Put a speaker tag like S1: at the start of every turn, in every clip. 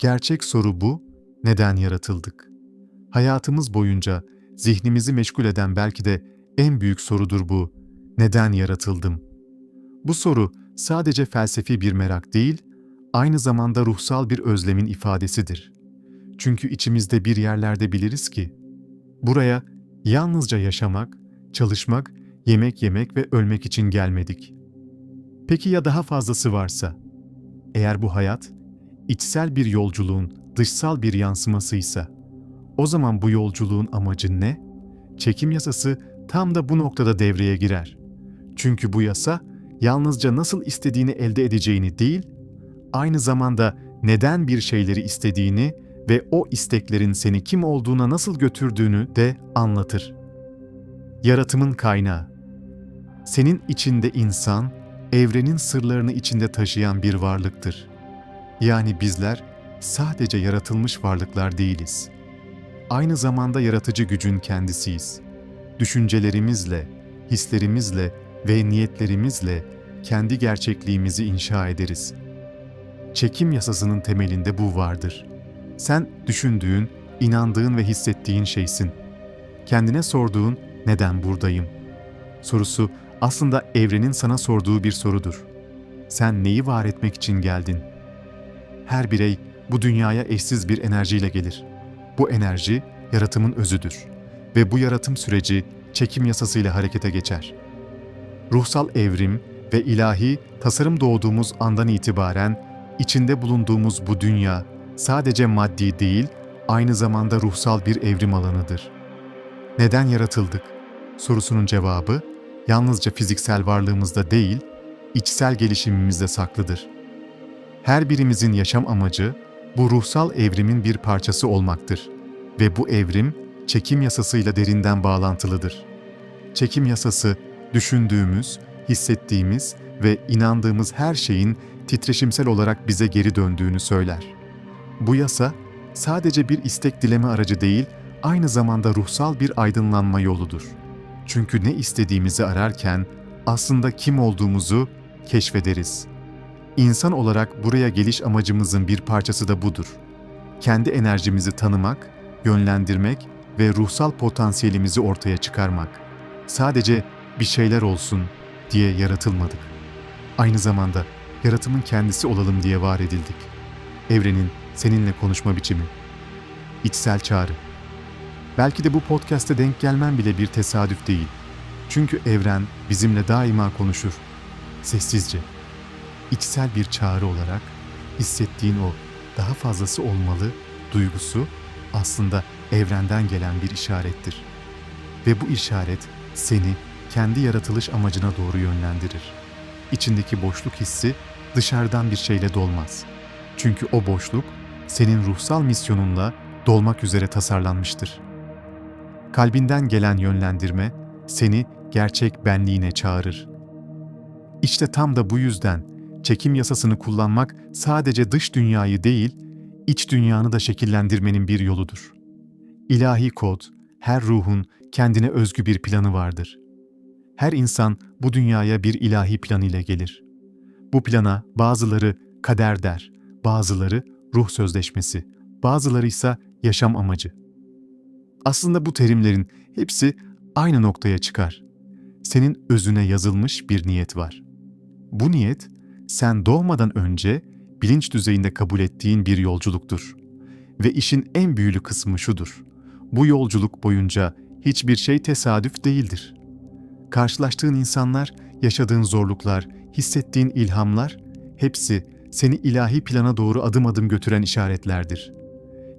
S1: Gerçek soru bu, neden yaratıldık? Hayatımız boyunca zihnimizi meşgul eden belki de en büyük sorudur bu, neden yaratıldım? Bu soru sadece felsefi bir merak değil, aynı zamanda ruhsal bir özlemin ifadesidir. Çünkü içimizde bir yerlerde biliriz ki, buraya yalnızca yaşamak, çalışmak, yemek yemek ve ölmek için gelmedik. Peki ya daha fazlası varsa? Eğer bu hayat, içsel bir yolculuğun dışsal bir yansımasıysa, o zaman bu yolculuğun amacı ne? Çekim yasası tam da bu noktada devreye girer. Çünkü bu yasa yalnızca nasıl istediğini elde edeceğini değil, aynı zamanda neden bir şeyleri istediğini ve o isteklerin seni kim olduğuna nasıl götürdüğünü de anlatır. Yaratımın kaynağı Senin içinde insan, evrenin sırlarını içinde taşıyan bir varlıktır. Yani bizler sadece yaratılmış varlıklar değiliz. Aynı zamanda yaratıcı gücün kendisiyiz. Düşüncelerimizle, hislerimizle ve niyetlerimizle kendi gerçekliğimizi inşa ederiz. Çekim yasasının temelinde bu vardır. Sen düşündüğün, inandığın ve hissettiğin şeysin. Kendine sorduğun neden buradayım? Sorusu aslında evrenin sana sorduğu bir sorudur. Sen neyi var etmek için geldin? Her birey bu dünyaya eşsiz bir enerjiyle gelir. Bu enerji yaratımın özüdür ve bu yaratım süreci çekim yasasıyla harekete geçer. Ruhsal evrim ve ilahi tasarım doğduğumuz andan itibaren içinde bulunduğumuz bu dünya sadece maddi değil, aynı zamanda ruhsal bir evrim alanıdır. Neden yaratıldık? Sorusunun cevabı yalnızca fiziksel varlığımızda değil, içsel gelişimimizde saklıdır. Her birimizin yaşam amacı bu ruhsal evrimin bir parçası olmaktır ve bu evrim çekim yasasıyla derinden bağlantılıdır. Çekim yasası düşündüğümüz, hissettiğimiz ve inandığımız her şeyin titreşimsel olarak bize geri döndüğünü söyler. Bu yasa sadece bir istek dileme aracı değil, aynı zamanda ruhsal bir aydınlanma yoludur. Çünkü ne istediğimizi ararken aslında kim olduğumuzu keşfederiz. İnsan olarak buraya geliş amacımızın bir parçası da budur. Kendi enerjimizi tanımak, yönlendirmek ve ruhsal potansiyelimizi ortaya çıkarmak. Sadece bir şeyler olsun diye yaratılmadık. Aynı zamanda yaratımın kendisi olalım diye var edildik. Evrenin seninle konuşma biçimi. İçsel çağrı. Belki de bu podcast'te denk gelmem bile bir tesadüf değil. Çünkü evren bizimle daima konuşur. Sessizce. İçsel bir çağrı olarak hissettiğin o daha fazlası olmalı duygusu aslında evrenden gelen bir işarettir. Ve bu işaret seni kendi yaratılış amacına doğru yönlendirir. İçindeki boşluk hissi dışarıdan bir şeyle dolmaz. Çünkü o boşluk senin ruhsal misyonunla dolmak üzere tasarlanmıştır. Kalbinden gelen yönlendirme seni gerçek benliğine çağırır. İşte tam da bu yüzden çekim yasasını kullanmak sadece dış dünyayı değil, iç dünyanı da şekillendirmenin bir yoludur. İlahi kod, her ruhun kendine özgü bir planı vardır. Her insan bu dünyaya bir ilahi plan ile gelir. Bu plana bazıları kader der, bazıları ruh sözleşmesi, bazıları ise yaşam amacı. Aslında bu terimlerin hepsi aynı noktaya çıkar. Senin özüne yazılmış bir niyet var. Bu niyet sen doğmadan önce bilinç düzeyinde kabul ettiğin bir yolculuktur. Ve işin en büyülü kısmı şudur. Bu yolculuk boyunca hiçbir şey tesadüf değildir. Karşılaştığın insanlar, yaşadığın zorluklar, hissettiğin ilhamlar hepsi seni ilahi plana doğru adım adım götüren işaretlerdir.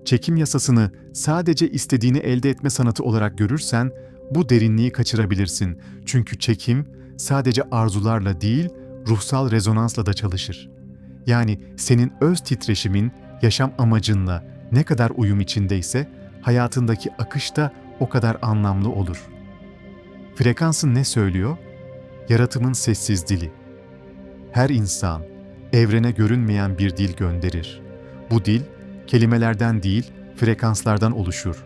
S1: Çekim yasasını sadece istediğini elde etme sanatı olarak görürsen bu derinliği kaçırabilirsin. Çünkü çekim sadece arzularla değil, ruhsal rezonansla da çalışır. Yani senin öz titreşimin yaşam amacınla ne kadar uyum içindeyse hayatındaki akış da o kadar anlamlı olur. Frekansın ne söylüyor? Yaratımın sessiz dili. Her insan evrene görünmeyen bir dil gönderir. Bu dil kelimelerden değil, frekanslardan oluşur.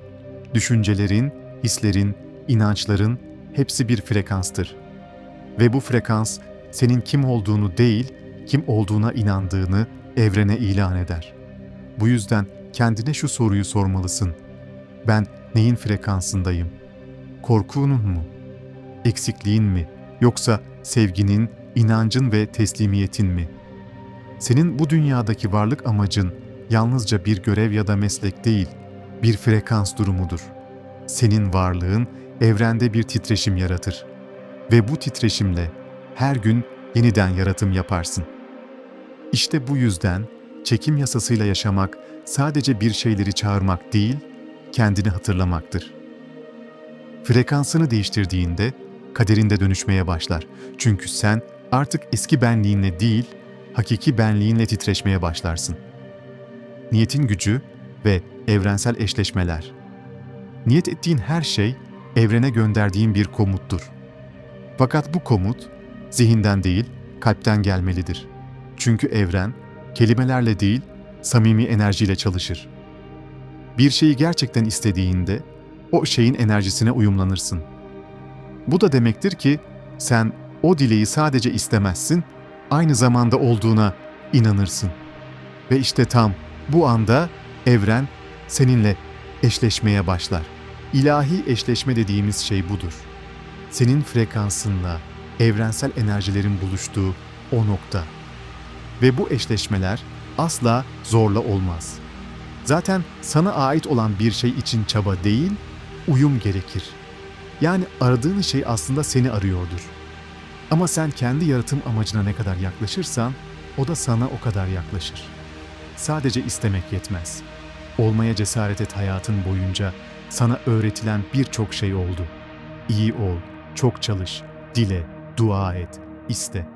S1: Düşüncelerin, hislerin, inançların hepsi bir frekanstır. Ve bu frekans senin kim olduğunu değil, kim olduğuna inandığını evrene ilan eder. Bu yüzden kendine şu soruyu sormalısın. Ben neyin frekansındayım? Korkunun mu? Eksikliğin mi? Yoksa sevginin, inancın ve teslimiyetin mi? Senin bu dünyadaki varlık amacın yalnızca bir görev ya da meslek değil, bir frekans durumudur. Senin varlığın evrende bir titreşim yaratır ve bu titreşimle her gün yeniden yaratım yaparsın. İşte bu yüzden çekim yasasıyla yaşamak sadece bir şeyleri çağırmak değil, kendini hatırlamaktır. Frekansını değiştirdiğinde kaderinde dönüşmeye başlar. Çünkü sen artık eski benliğinle değil, hakiki benliğinle titreşmeye başlarsın. Niyetin gücü ve evrensel eşleşmeler. Niyet ettiğin her şey evrene gönderdiğin bir komuttur. Fakat bu komut zihinden değil, kalpten gelmelidir. Çünkü evren kelimelerle değil, samimi enerjiyle çalışır. Bir şeyi gerçekten istediğinde o şeyin enerjisine uyumlanırsın. Bu da demektir ki sen o dileği sadece istemezsin, aynı zamanda olduğuna inanırsın. Ve işte tam bu anda evren seninle eşleşmeye başlar. İlahi eşleşme dediğimiz şey budur. Senin frekansınla evrensel enerjilerin buluştuğu o nokta. Ve bu eşleşmeler asla zorla olmaz. Zaten sana ait olan bir şey için çaba değil, uyum gerekir. Yani aradığın şey aslında seni arıyordur. Ama sen kendi yaratım amacına ne kadar yaklaşırsan, o da sana o kadar yaklaşır. Sadece istemek yetmez. Olmaya cesaret et hayatın boyunca. Sana öğretilen birçok şey oldu. İyi ol, çok çalış, dile, dua et, iste.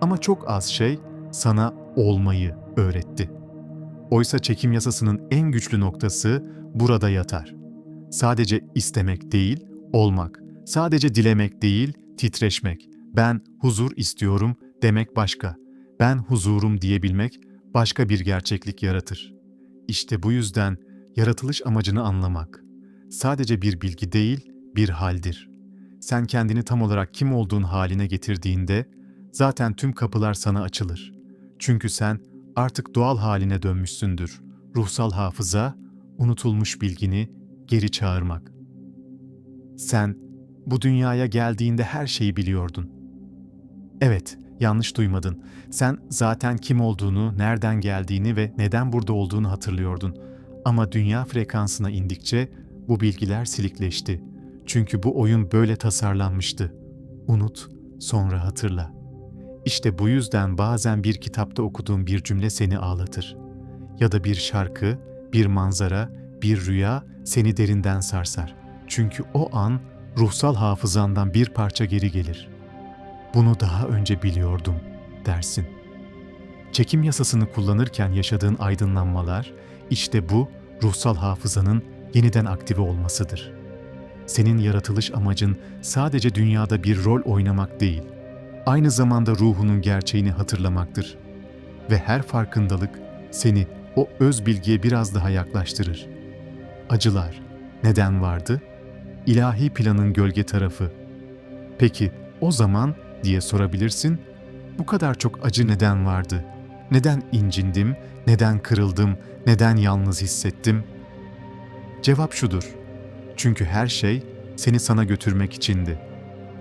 S1: Ama çok az şey sana olmayı öğretti. Oysa çekim yasasının en güçlü noktası burada yatar. Sadece istemek değil, olmak. Sadece dilemek değil, titreşmek. Ben huzur istiyorum demek başka. Ben huzurum diyebilmek başka bir gerçeklik yaratır. İşte bu yüzden yaratılış amacını anlamak sadece bir bilgi değil, bir haldir. Sen kendini tam olarak kim olduğun haline getirdiğinde zaten tüm kapılar sana açılır. Çünkü sen artık doğal haline dönmüşsündür. Ruhsal hafıza, unutulmuş bilgini geri çağırmak. Sen bu dünyaya geldiğinde her şeyi biliyordun. Evet, yanlış duymadın. Sen zaten kim olduğunu, nereden geldiğini ve neden burada olduğunu hatırlıyordun. Ama dünya frekansına indikçe bu bilgiler silikleşti. Çünkü bu oyun böyle tasarlanmıştı. Unut, sonra hatırla. İşte bu yüzden bazen bir kitapta okuduğun bir cümle seni ağlatır. Ya da bir şarkı, bir manzara, bir rüya seni derinden sarsar. Çünkü o an ruhsal hafızandan bir parça geri gelir. Bunu daha önce biliyordum dersin. Çekim yasasını kullanırken yaşadığın aydınlanmalar işte bu ruhsal hafızanın yeniden aktive olmasıdır. Senin yaratılış amacın sadece dünyada bir rol oynamak değil, aynı zamanda ruhunun gerçeğini hatırlamaktır. Ve her farkındalık seni o öz bilgiye biraz daha yaklaştırır. Acılar neden vardı? İlahi planın gölge tarafı. Peki o zaman diye sorabilirsin. Bu kadar çok acı neden vardı? Neden incindim? Neden kırıldım? Neden yalnız hissettim? Cevap şudur. Çünkü her şey seni sana götürmek içindi.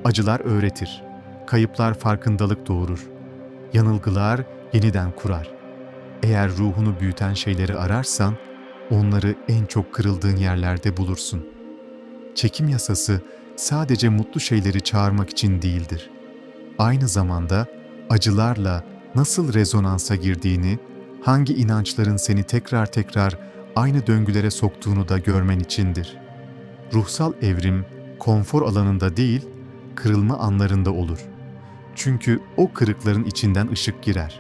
S1: Acılar öğretir. Kayıplar farkındalık doğurur. Yanılgılar yeniden kurar. Eğer ruhunu büyüten şeyleri ararsan, onları en çok kırıldığın yerlerde bulursun. Çekim yasası sadece mutlu şeyleri çağırmak için değildir. Aynı zamanda acılarla nasıl rezonansa girdiğini, hangi inançların seni tekrar tekrar aynı döngülere soktuğunu da görmen içindir. Ruhsal evrim konfor alanında değil, kırılma anlarında olur. Çünkü o kırıkların içinden ışık girer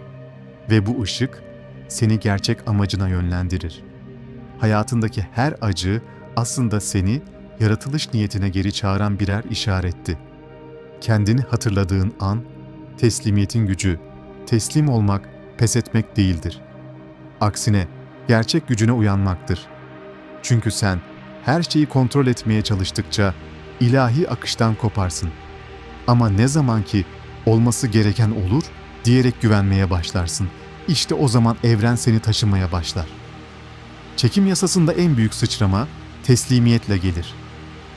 S1: ve bu ışık seni gerçek amacına yönlendirir. Hayatındaki her acı aslında seni yaratılış niyetine geri çağıran birer işaretti. Kendini hatırladığın an teslimiyetin gücü, teslim olmak, pes etmek değildir. Aksine gerçek gücüne uyanmaktır. Çünkü sen her şeyi kontrol etmeye çalıştıkça ilahi akıştan koparsın. Ama ne zaman ki olması gereken olur diyerek güvenmeye başlarsın. İşte o zaman evren seni taşımaya başlar. Çekim yasasında en büyük sıçrama teslimiyetle gelir.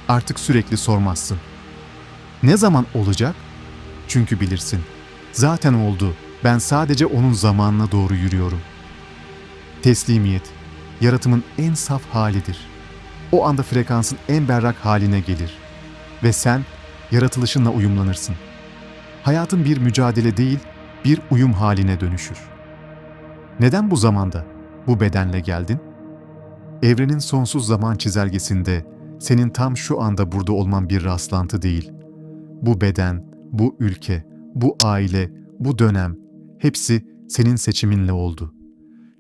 S1: Artık sürekli sormazsın. Ne zaman olacak? Çünkü bilirsin. Zaten oldu. Ben sadece onun zamanına doğru yürüyorum. Teslimiyet, yaratımın en saf halidir. O anda frekansın en berrak haline gelir. Ve sen yaratılışınla uyumlanırsın. Hayatın bir mücadele değil, bir uyum haline dönüşür. Neden bu zamanda, bu bedenle geldin? Evrenin sonsuz zaman çizelgesinde senin tam şu anda burada olman bir rastlantı değil. Bu beden, bu ülke, bu aile, bu dönem hepsi senin seçiminle oldu.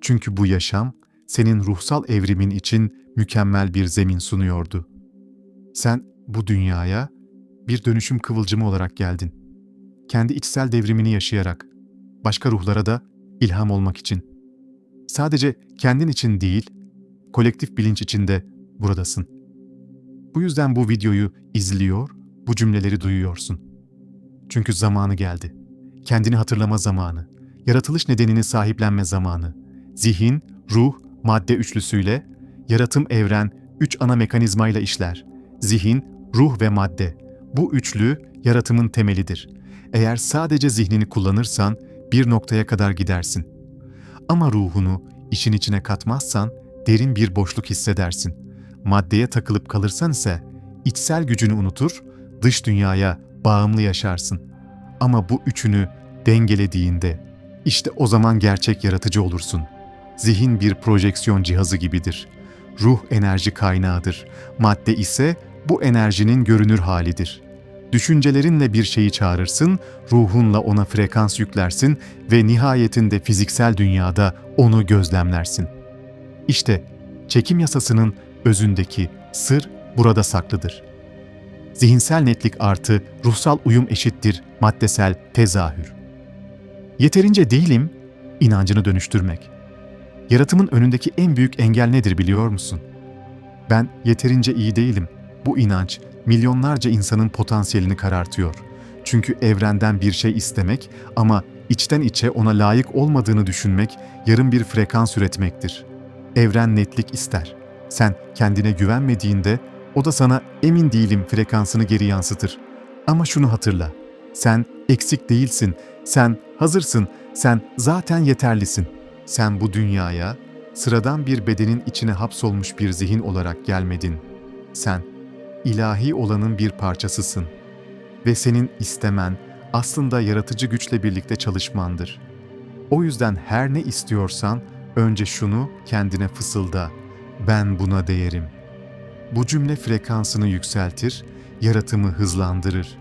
S1: Çünkü bu yaşam senin ruhsal evrimin için mükemmel bir zemin sunuyordu. Sen bu dünyaya bir dönüşüm kıvılcımı olarak geldin. Kendi içsel devrimini yaşayarak, başka ruhlara da ilham olmak için. Sadece kendin için değil, kolektif bilinç içinde buradasın. Bu yüzden bu videoyu izliyor, bu cümleleri duyuyorsun. Çünkü zamanı geldi. Kendini hatırlama zamanı, yaratılış nedenini sahiplenme zamanı. Zihin, ruh, madde üçlüsüyle yaratım evren üç ana mekanizmayla işler. Zihin, ruh ve madde. Bu üçlü yaratımın temelidir. Eğer sadece zihnini kullanırsan bir noktaya kadar gidersin. Ama ruhunu işin içine katmazsan derin bir boşluk hissedersin. Maddeye takılıp kalırsan ise içsel gücünü unutur, dış dünyaya bağımlı yaşarsın. Ama bu üçünü dengelediğinde işte o zaman gerçek yaratıcı olursun. Zihin bir projeksiyon cihazı gibidir. Ruh enerji kaynağıdır. Madde ise bu enerjinin görünür halidir. Düşüncelerinle bir şeyi çağırırsın, ruhunla ona frekans yüklersin ve nihayetinde fiziksel dünyada onu gözlemlersin. İşte çekim yasasının özündeki sır burada saklıdır. Zihinsel netlik artı ruhsal uyum eşittir maddesel tezahür. Yeterince değilim, inancını dönüştürmek. Yaratımın önündeki en büyük engel nedir biliyor musun? Ben yeterince iyi değilim. Bu inanç milyonlarca insanın potansiyelini karartıyor. Çünkü evrenden bir şey istemek ama içten içe ona layık olmadığını düşünmek yarım bir frekans üretmektir. Evren netlik ister. Sen kendine güvenmediğinde o da sana emin değilim frekansını geri yansıtır. Ama şunu hatırla. Sen eksik değilsin. Sen hazırsın. Sen zaten yeterlisin. Sen bu dünyaya sıradan bir bedenin içine hapsolmuş bir zihin olarak gelmedin. Sen ilahi olanın bir parçasısın ve senin istemen aslında yaratıcı güçle birlikte çalışmandır. O yüzden her ne istiyorsan önce şunu kendine fısılda. Ben buna değerim. Bu cümle frekansını yükseltir, yaratımı hızlandırır.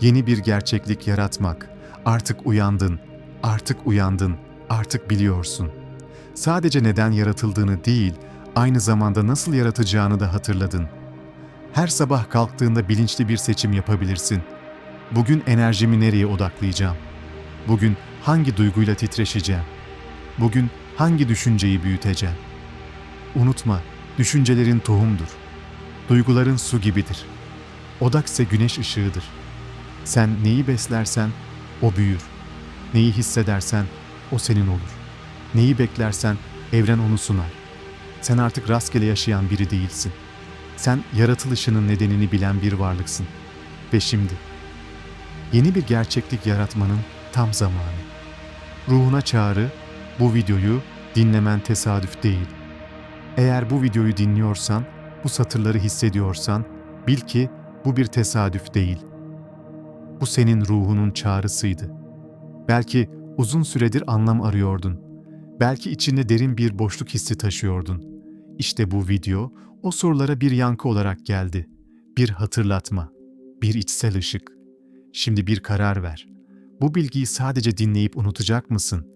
S1: Yeni bir gerçeklik yaratmak. Artık uyandın, artık uyandın, artık biliyorsun. Sadece neden yaratıldığını değil, aynı zamanda nasıl yaratacağını da hatırladın. Her sabah kalktığında bilinçli bir seçim yapabilirsin. Bugün enerjimi nereye odaklayacağım? Bugün hangi duyguyla titreşeceğim? Bugün hangi düşünceyi büyüteceğim? Unutma, düşüncelerin tohumdur. Duyguların su gibidir. Odak ise güneş ışığıdır. Sen neyi beslersen o büyür. Neyi hissedersen o senin olur. Neyi beklersen evren onu sunar. Sen artık rastgele yaşayan biri değilsin. Sen yaratılışının nedenini bilen bir varlıksın. Ve şimdi yeni bir gerçeklik yaratmanın tam zamanı. Ruhuna çağrı, bu videoyu dinlemen tesadüf değil. Eğer bu videoyu dinliyorsan, bu satırları hissediyorsan, bil ki bu bir tesadüf değil. Bu senin ruhunun çağrısıydı. Belki uzun süredir anlam arıyordun. Belki içinde derin bir boşluk hissi taşıyordun. İşte bu video o sorulara bir yankı olarak geldi. Bir hatırlatma, bir içsel ışık. Şimdi bir karar ver. Bu bilgiyi sadece dinleyip unutacak mısın?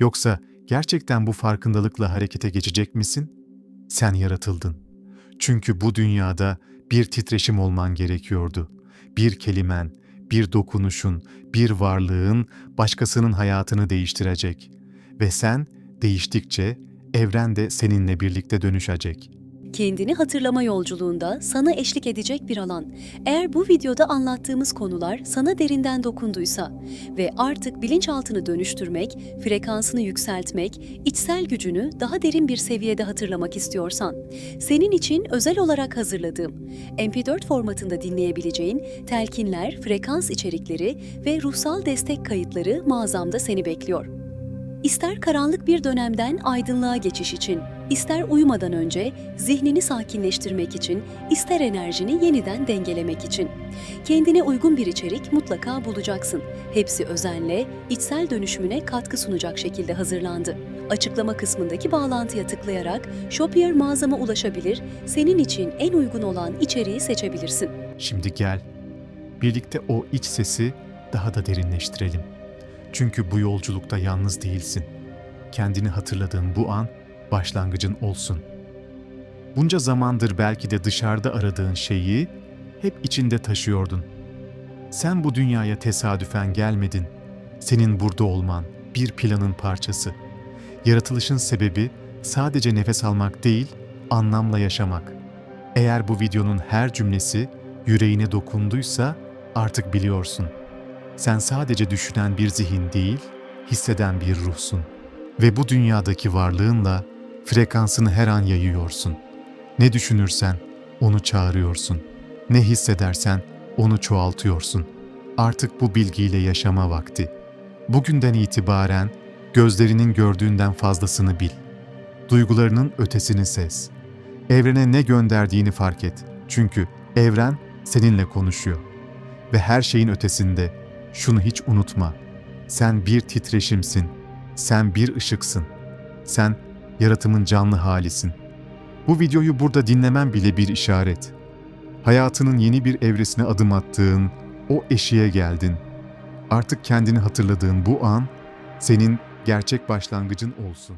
S1: Yoksa gerçekten bu farkındalıkla harekete geçecek misin? Sen yaratıldın. Çünkü bu dünyada bir titreşim olman gerekiyordu. Bir kelimen, bir dokunuşun, bir varlığın başkasının hayatını değiştirecek. Ve sen değiştikçe evren de seninle birlikte dönüşecek.
S2: Kendini hatırlama yolculuğunda sana eşlik edecek bir alan. Eğer bu videoda anlattığımız konular sana derinden dokunduysa ve artık bilinçaltını dönüştürmek, frekansını yükseltmek, içsel gücünü daha derin bir seviyede hatırlamak istiyorsan, senin için özel olarak hazırladığım MP4 formatında dinleyebileceğin telkinler, frekans içerikleri ve ruhsal destek kayıtları mağazamda seni bekliyor. İster karanlık bir dönemden aydınlığa geçiş için, ister uyumadan önce zihnini sakinleştirmek için, ister enerjini yeniden dengelemek için. Kendine uygun bir içerik mutlaka bulacaksın. Hepsi özenle, içsel dönüşümüne katkı sunacak şekilde hazırlandı. Açıklama kısmındaki bağlantıya tıklayarak Shopier mağazama ulaşabilir, senin için en uygun olan içeriği seçebilirsin.
S1: Şimdi gel, birlikte o iç sesi daha da derinleştirelim. Çünkü bu yolculukta yalnız değilsin. Kendini hatırladığın bu an başlangıcın olsun. Bunca zamandır belki de dışarıda aradığın şeyi hep içinde taşıyordun. Sen bu dünyaya tesadüfen gelmedin. Senin burada olman bir planın parçası. Yaratılışın sebebi sadece nefes almak değil, anlamla yaşamak. Eğer bu videonun her cümlesi yüreğine dokunduysa artık biliyorsun. Sen sadece düşünen bir zihin değil, hisseden bir ruhsun. Ve bu dünyadaki varlığınla frekansını her an yayıyorsun. Ne düşünürsen onu çağırıyorsun. Ne hissedersen onu çoğaltıyorsun. Artık bu bilgiyle yaşama vakti. Bugünden itibaren gözlerinin gördüğünden fazlasını bil. Duygularının ötesini ses. Evrene ne gönderdiğini fark et. Çünkü evren seninle konuşuyor. Ve her şeyin ötesinde şunu hiç unutma. Sen bir titreşimsin. Sen bir ışıksın. Sen yaratımın canlı halisin. Bu videoyu burada dinlemen bile bir işaret. Hayatının yeni bir evresine adım attığın o eşiğe geldin. Artık kendini hatırladığın bu an senin gerçek başlangıcın olsun.